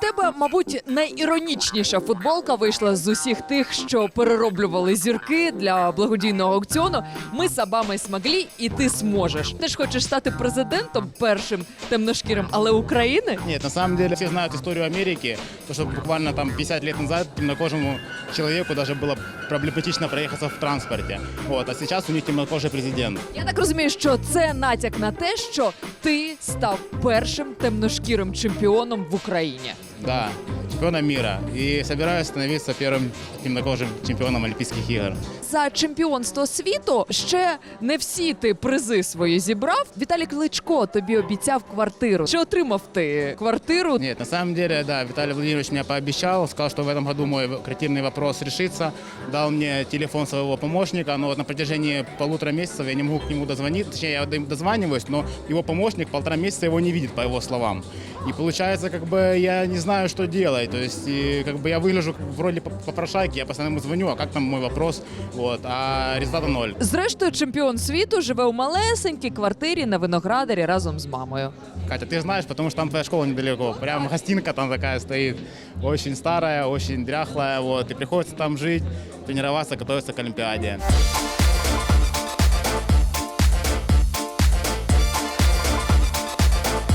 тебе, мабуть, найіронічніша футболка вийшла з усіх тих, що перероблювали зірки для благодійного аукціону. Ми сабами смогли, і ти зможеш. Ти ж хочеш стати президентом першим темношкірим, але України? Нет, на самом деле все знают историю Америки, то что буквально там 50 лет назад темнокожему человеку даже было проблематично проехаться в транспорте. Вот, а сейчас у них темнокожий президент. Я так розумію, що це натяк на те, що ти став першим темношкірим чемпіоном в Україні Да, чемпионом мира. И собираюсь становиться первым темнокожим чемпионом Олимпийских игр. За чемпіонство світу ще не всі ти призи свої зібрав. Віталій Кличко тобі обіцяв квартиру. Чи отримав ти квартиру? Нет, на самом деле, да, Виталий Владимирович мне пообещал, сказал, что в этом году мой квартирный вопрос решится, дал мне телефон своего помощника, но вот на протяжении полутора месяцев я не могу к нему дозвониться, точнее, я до- дозваниваюсь, но его помощник полтора месяца его не видит, по его словам. И получается, как бы я не знаю, что делать, то есть, и, как бы я выгляжу в роли поп- попрошайки, я постоянно ему звоню, а как там мой вопрос, вот, а результата ноль. Зрештою, чемпіон світу живе у малесенькій квартирі на виноградарі разом з мамою. Катя, ты знаешь, потому что там твоя школа недалеко. Прям гостинка там такая стоит. Очень старая, очень дряхлая. Вот. И приходится там жить, тренироваться, готовиться к Олимпиаде.